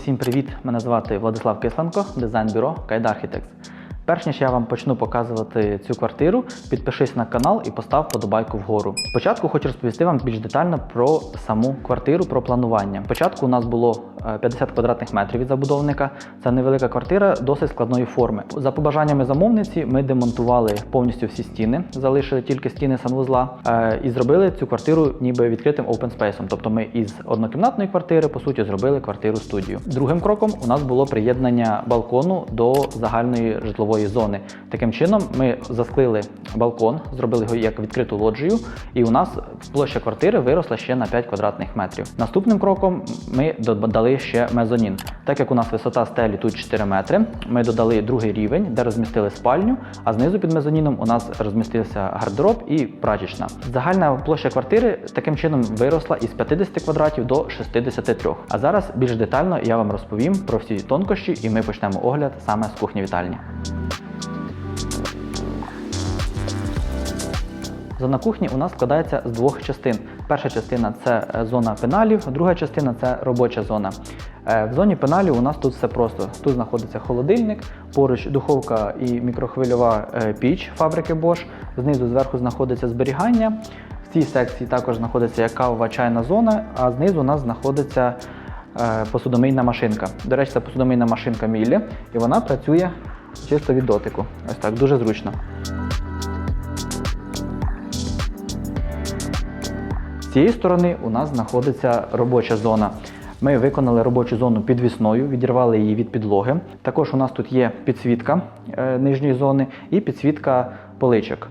Всім привіт! Мене звати Владислав Кисленко, дизайн-бюро Кайда Architects. Перш ніж я вам почну показувати цю квартиру, підпишись на канал і постав подобайку вгору. Спочатку хочу розповісти вам більш детально про саму квартиру, про планування. Спочатку у нас було е, 50 квадратних метрів від забудовника. Це невелика квартира досить складної форми. За побажаннями замовниці ми демонтували повністю всі стіни, залишили тільки стіни санвузла е, і зробили цю квартиру ніби відкритим open space. Тобто ми із однокімнатної квартири по суті зробили квартиру студію. Другим кроком у нас було приєднання балкону до загальної житлової зони. Таким чином ми засклили балкон, зробили його як відкриту лоджію, і у нас площа квартири виросла ще на 5 квадратних метрів. Наступним кроком ми додали ще мезонін. Так як у нас висота стелі тут 4 метри, ми додали другий рівень, де розмістили спальню, а знизу під мезоніном у нас розмістився гардероб і прачечна. Загальна площа квартири таким чином виросла із 50 квадратів до 63. А зараз більш детально я вам розповім про всі тонкощі, і ми почнемо огляд саме з кухні вітальні. Зона кухні у нас складається з двох частин. Перша частина це е, зона пеналів, друга частина це робоча зона. Е, В зоні пеналів у нас тут все просто. Тут знаходиться холодильник, поруч духовка і мікрохвильова е, піч фабрики Bosch. Знизу зверху знаходиться зберігання. В цій секції також знаходиться як кавова чайна зона, а знизу у нас знаходиться посудомийна машинка. До речі, це посудомийна машинка Міллі, і вона працює чисто від дотику. Ось так, дуже зручно. З цієї сторони у нас знаходиться робоча зона. Ми виконали робочу зону підвісною, відірвали її від підлоги. Також у нас тут є підсвітка е, нижньої зони і підсвітка поличок.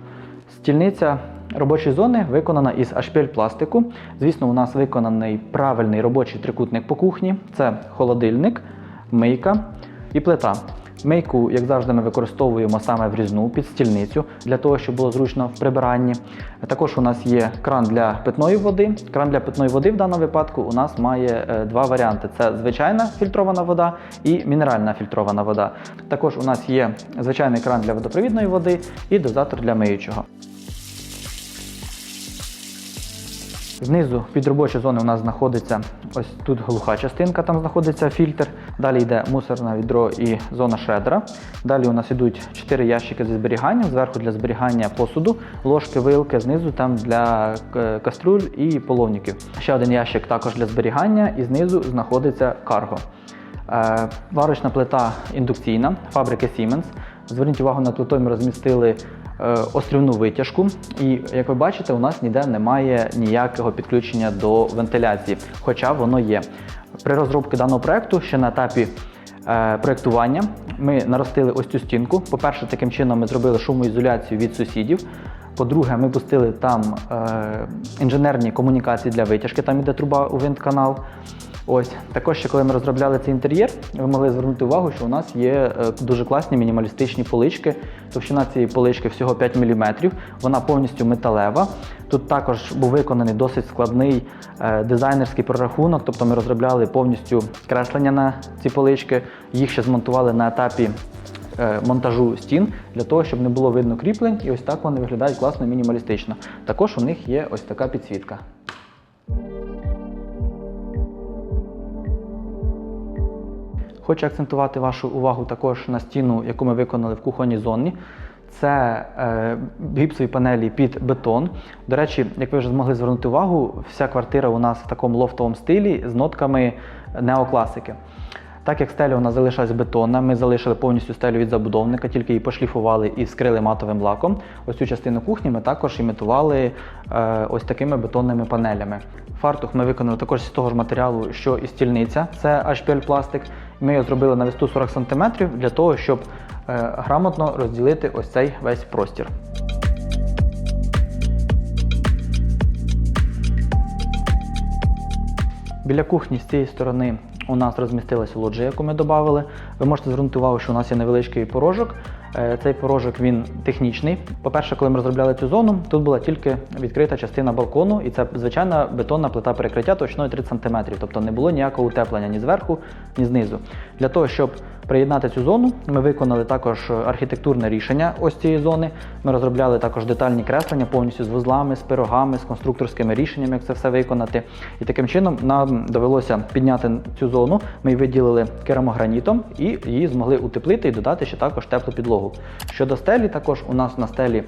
Стільниця робочої зони виконана із ашпіль пластику. Звісно, у нас виконаний правильний робочий трикутник по кухні. Це холодильник, мийка і плита. Мийку, як завжди, ми використовуємо саме врізну під стільницю для того, щоб було зручно в прибиранні. Також у нас є кран для питної води. Кран для питної води в даному випадку у нас має е, два варіанти: це звичайна фільтрована вода і мінеральна фільтрована вода. Також у нас є звичайний кран для водопровідної води і дозатор для миючого. Знизу під робочою зоною у нас знаходиться ось тут глуха частинка, там знаходиться фільтр. Далі йде мусорне відро і зона шредера. Далі у нас йдуть 4 ящики зі зберіганням, зверху для зберігання посуду, ложки, вилки, знизу там для е, каструль і половників. Ще один ящик також для зберігання, і знизу знаходиться карго. Е, Варочна плита індукційна фабрики Siemens. Зверніть увагу, над плитою ми розмістили острівну витяжку. І як ви бачите, у нас ніде немає ніякого підключення до вентиляції, хоча воно є. При розробці даного проекту ще на етапі е, проектування ми наростили ось цю стінку. По-перше, таким чином ми зробили шумоізоляцію від сусідів. По-друге, ми пустили там е, інженерні комунікації для витяжки, там іде труба у винтканал. Ось також ще коли ми розробляли цей інтер'єр, ви могли звернути увагу, що у нас є е, дуже класні мінімалістичні полички. Товщина цієї полички всього 5 мм, вона повністю металева. Тут також був виконаний досить складний е, дизайнерський прорахунок, тобто ми розробляли повністю креслення на ці полички, їх ще змонтували на етапі е, монтажу стін для того, щоб не було видно кріплень, і ось так вони виглядають класно мінімалістично. Також у них є ось така підсвітка. Хочу акцентувати вашу увагу також на стіну, яку ми виконали в кухонній зоні. Це е, гіпсові панелі під бетон. До речі, як ви вже змогли звернути увагу, вся квартира у нас в такому лофтовому стилі з нотками неокласики. Так як стеля у нас залишилась бетонна, ми залишили повністю стелю від забудовника, тільки її пошліфували і скрили матовим лаком. Ось цю частину кухні ми також імітували е, ось такими бетонними панелями. Фартух ми виконали також з того ж матеріалу, що і стільниця, це HPL пластик. Ми його зробили на висоту 40 см для того, щоб е, грамотно розділити ось цей весь простір. Біля кухні з цієї сторони у нас розмістилася лоджія, яку ми додали. Ви можете звернути увагу, що у нас є невеличкий порожок. Е, Цей порожок він технічний. По-перше, коли ми розробляли цю зону, тут була тільки відкрита частина балкону, і це звичайна бетонна плита перекриття точною 30 см, тобто не було ніякого утеплення ні зверху, ні знизу. Для того, щоб приєднати цю зону, ми виконали також архітектурне рішення ось цієї зони. Ми розробляли також детальні креслення повністю з вузлами, з пирогами, з конструкторськими рішеннями, як це все виконати. І таким чином нам довелося підняти цю зону. Ми її виділили керамогранітом і її змогли утеплити і додати ще також теплу підлогу. Щодо стелі, також у нас на стелі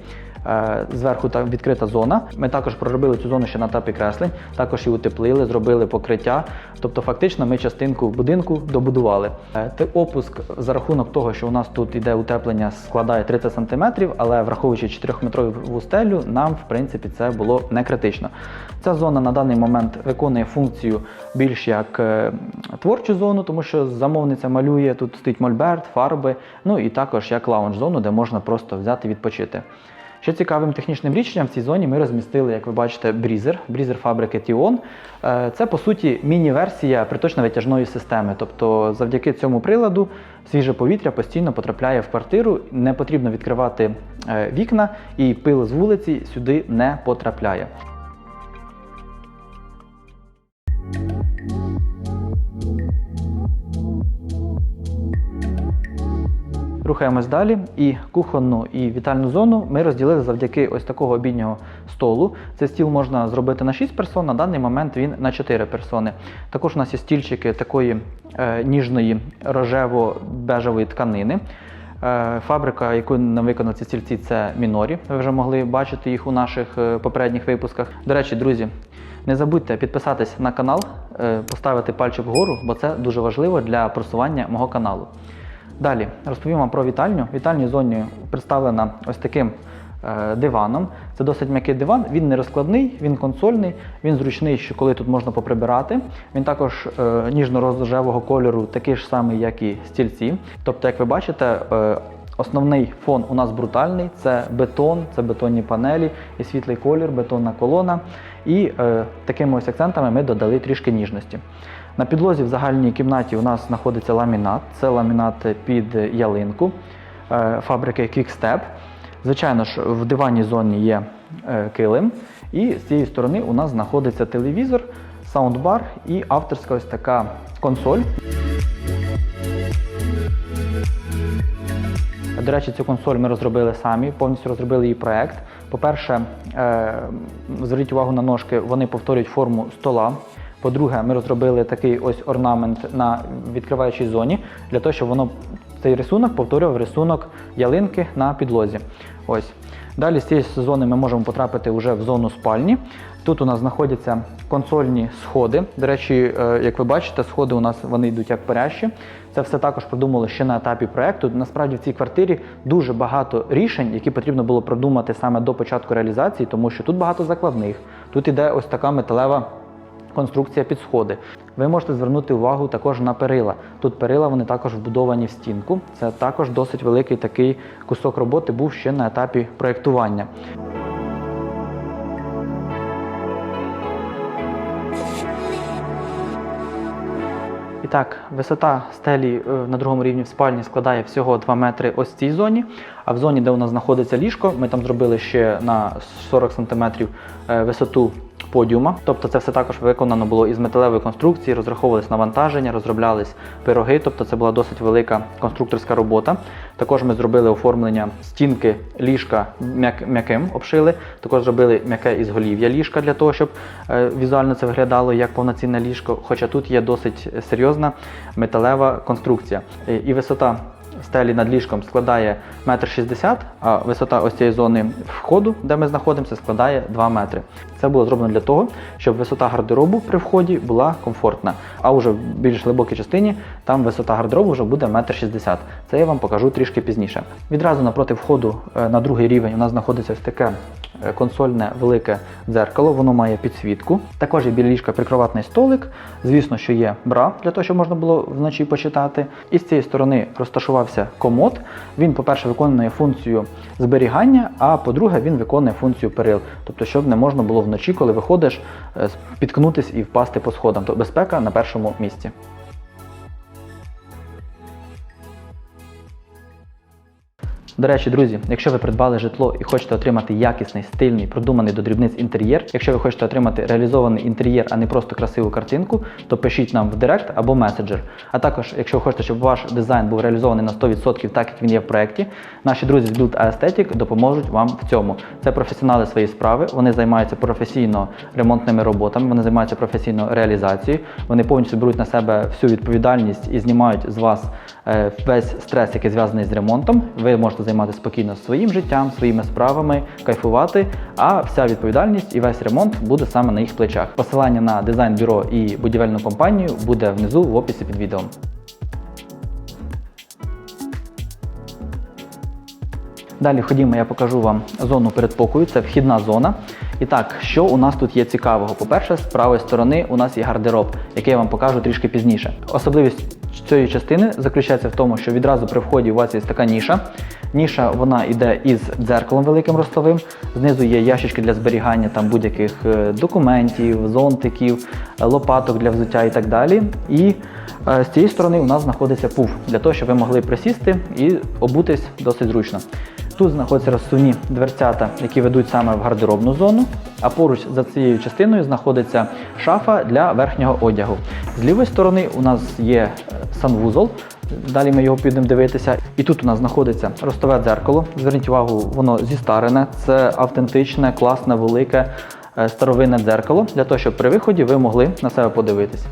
зверху та відкрита зона. Ми також проробили цю зону ще на етапі креслень, також її утеплили, зробили покриття. Тобто, фактично, ми частинку будинку добудували. Е, Опуск за рахунок того, що у нас тут іде утеплення, складає 30 см, але враховуючи 4-метрову стелю, нам в принципі це було не критично. Ця зона на даний момент виконує функцію більш як е, творчу зону, тому що замовниця малює, тут стоїть мольберт, фарби, ну і також як лаунж-зону, де можна просто взяти відпочити. Ще цікавим технічним рішенням в цій зоні ми розмістили, як ви бачите, брізер, брізер фабрики Tion. Е, Це по суті міні-версія приточно-витяжної системи. Тобто, завдяки цьому приладу свіже повітря постійно потрапляє в квартиру, не потрібно відкривати е, вікна, і пил з вулиці сюди не потрапляє. Рухаємось далі. І кухонну і вітальну зону ми розділили завдяки ось такого обіднього столу. Цей стіл можна зробити на 6 персон, на даний момент він на 4 персони. Також у нас є стільчики такої е, ніжної рожево-бежевої тканини. Е, Фабрика, яку нам виконали ці стільці, це Мінорі. Ви вже могли бачити їх у наших е, попередніх випусках. До речі, друзі, не забудьте підписатись на канал, е, поставити пальчик вгору, бо це дуже важливо для просування мого каналу. Далі розповім вам про вітальню. В вітальній зоні представлена ось таким е, диваном. Це досить м'який диван. Він не розкладний, він консольний, він зручний, що коли тут можна поприбирати. Він також е, ніжно-рожевого кольору, такий ж самий, як і стільці. Тобто, як ви бачите, е, Основний фон у нас брутальний, це бетон, це бетонні панелі і світлий колір, бетонна колона. І е, такими ось акцентами ми додали трішки ніжності. На підлозі в загальній кімнаті у нас знаходиться ламінат. Це ламінат під ялинку е, фабрики Quickstep. Звичайно ж, в диванній зоні є е, килим, і з цієї сторони у нас знаходиться телевізор, саундбар і авторська ось така консоль. До речі, цю консоль ми розробили самі, повністю розробили її проект. По-перше, е, зверніть увагу на ножки, вони повторюють форму стола. По-друге, ми розробили такий ось орнамент на відкриваючій зоні, для того, щоб воно цей рисунок повторював рисунок ялинки на підлозі. Ось. Далі з цієї зони ми можемо потрапити вже в зону спальні. Тут у нас знаходяться консольні сходи. До речі, е, як ви бачите, сходи у нас вони йдуть як парящі. Це все також продумали ще на етапі проекту. Насправді в цій квартирі дуже багато рішень, які потрібно було продумати саме до початку реалізації, тому що тут багато закладних. Тут іде ось така металева конструкція під сходи. Ви можете звернути увагу також на перила. Тут перила вони також вбудовані в стінку. Це також досить великий такий кусок роботи був ще на етапі проєктування. І так, висота стелі е, на другому рівні в спальні складає всього 2 метри ось в цій зоні. А в зоні, де у нас знаходиться ліжко, ми там зробили ще на 40 см висоту подіума. Тобто це все також виконано було із металевої конструкції, розраховувались навантаження, розроблялись пироги, тобто це була досить велика конструкторська робота. Також ми зробили оформлення стінки ліжка м'як- м'яким обшили. Також зробили м'яке ізголів'я ліжка для того, щоб е, візуально це виглядало як повноцінне ліжко. Хоча тут є досить серйозна металева конструкція. Е, І висота стелі над ліжком складає 1,60 м, а висота ось цієї зони входу, де ми знаходимося, складає 2 метри. Це було зроблено для того, щоб висота гардеробу при вході була комфортна. А вже в більш глибокій частині там висота гардеробу вже буде 1,60 м. Це я вам покажу трішки пізніше. Відразу напроти входу е, на другий рівень у нас знаходиться ось таке консольне велике дзеркало, воно має підсвітку. Також є біля ліжка прикроватний столик. Звісно, що є бра для того, щоб можна було вночі почитати. І з цієї сторони розташувався комод. Він, по-перше, виконує функцію зберігання, а по-друге, він виконує функцію перил. Тобто, щоб не можна було вночі, коли виходиш, е, спіткнутись і впасти по сходам. То безпека на першому місці. До речі, друзі, якщо ви придбали житло і хочете отримати якісний, стильний, продуманий до дрібниць інтер'єр, якщо ви хочете отримати реалізований інтер'єр, а не просто красиву картинку, то пишіть нам в директ або меседжер. А також, якщо ви хочете, щоб ваш дизайн був реалізований на 100%, так як він є в проєкті, наші друзі з Build Aesthetic допоможуть вам в цьому. Це професіонали своєї справи, вони займаються професійно ремонтними роботами, вони займаються професійно реалізацією, вони повністю беруть на себе всю відповідальність і знімають з вас е, весь стрес, який зв'язаний з ремонтом. Ви можете займатися спокійно своїм життям, своїми справами, кайфувати, а вся відповідальність і весь ремонт буде саме на їх плечах. Посилання на дизайн-бюро і будівельну компанію буде внизу в описі під відео. Далі ходімо, я покажу вам зону передпокою. Це вхідна зона. І так, що у нас тут є цікавого? По-перше, з правої сторони у нас є гардероб, який я вам покажу трішки пізніше. Особливість цієї частини заключається в тому, що відразу при вході у вас є така ніша. Ніша вона йде із дзеркалом великим ростовим. Знизу є ящички для зберігання там будь-яких е, документів, зонтиків, е, лопаток для взуття і так далі. І е, з цієї сторони у нас знаходиться пуф для того, щоб ви могли присісти і обутись досить зручно. Тут знаходяться розсувні дверцята, які ведуть саме в гардеробну зону. А поруч за цією частиною знаходиться шафа для верхнього одягу. З лівої сторони у нас є е, санвузол. Далі ми його підемо дивитися. І тут у нас знаходиться ростове дзеркало. Зверніть увагу, воно зістарене. Це автентичне, класне, велике е, старовинне дзеркало для того, щоб при виході ви могли на себе подивитись.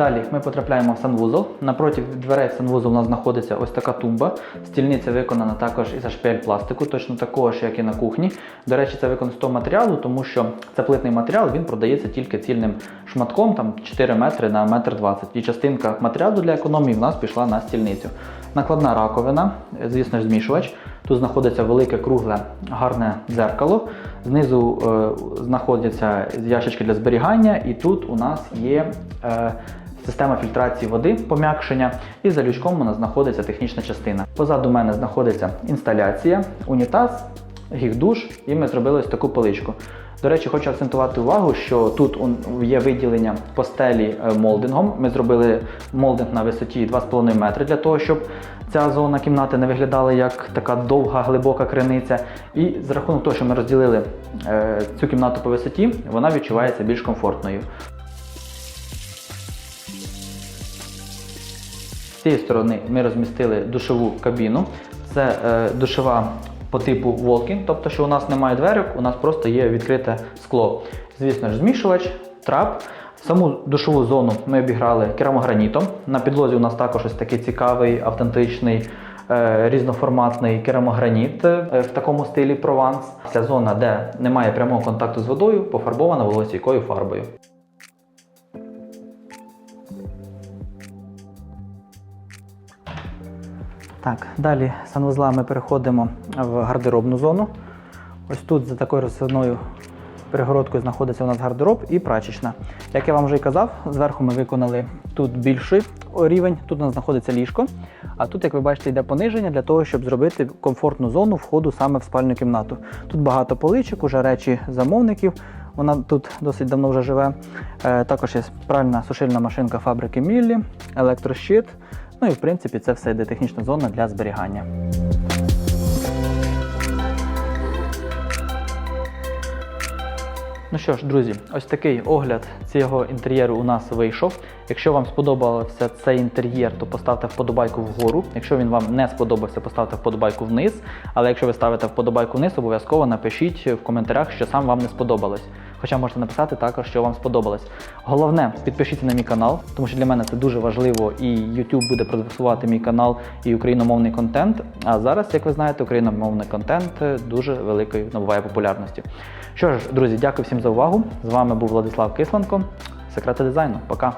Далі ми потрапляємо в санвузол. Напроти дверей в у нас знаходиться ось така тумба. Стільниця виконана також із HPL пластику, точно такого ж, як і на кухні. До речі, це виконано з того матеріалу, тому що це плитний матеріал, він продається тільки цільним шматком, там 4 метри на метр 20. І частинка матеріалу для економії в нас пішла на стільницю. Накладна раковина, звісно ж, змішувач. Тут знаходиться велике кругле гарне дзеркало. Знизу е, знаходяться ящички для зберігання, і тут у нас є е, система фільтрації води, пом'якшення, і за лючком у нас знаходиться технічна частина. Позаду мене знаходиться інсталяція, унітаз, гігдуш, і ми зробили ось таку поличку. До речі, хочу акцентувати увагу, що тут є виділення постелі е, молдингом. Ми зробили молдинг на висоті 2,5 метри для того, щоб ця зона кімнати не виглядала як така довга, глибока криниця. І за рахунок того, що ми розділили е, цю кімнату по висоті, вона відчувається більш комфортною. З цієї сторони ми розмістили душову кабіну. Це е, душова по типу Walking, тобто, що у нас немає дверок, у нас просто є відкрите скло. Звісно ж, змішувач, трап. Саму душову зону ми обіграли керамогранітом. На підлозі у нас також ось такий цікавий, автентичний, е, різноформатний керамограніт е, в такому стилі прованс. Ця зона, де немає прямого контакту з водою, пофарбована вологостійкою фарбою. Так, далі з санвузла ми переходимо в гардеробну зону. Ось тут за такою розсувною перегородкою знаходиться у нас гардероб і прачечна. Як я вам вже й казав, зверху ми виконали тут більший рівень, тут у нас знаходиться ліжко. А тут, як ви бачите, йде пониження для того, щоб зробити комфортну зону входу саме в спальню кімнату. Тут багато поличок, уже речі замовників. Вона тут досить давно вже живе. Е, також є пральна сушильна машинка фабрики Міллі, електрощит. Ну і в принципі це все йде технічна зона для зберігання. Ну що ж, друзі, ось такий огляд цього інтер'єру у нас вийшов. Якщо вам сподобався цей інтер'єр, то поставте вподобайку вгору. Якщо він вам не сподобався, поставте вподобайку вниз. Але якщо ви ставите вподобайку вниз, обов'язково напишіть в коментарях, що сам вам не сподобалось. Хоча можете написати також, що вам сподобалось. Головне, підпишіться на мій канал, тому що для мене це дуже важливо, і YouTube буде продвигувати мій канал і україномовний контент. А зараз, як ви знаєте, україномовний контент дуже великої набуває популярності. Що ж, друзі, дякую всім за увагу. З вами був Владислав Кисленко, секрети дизайну. Пока.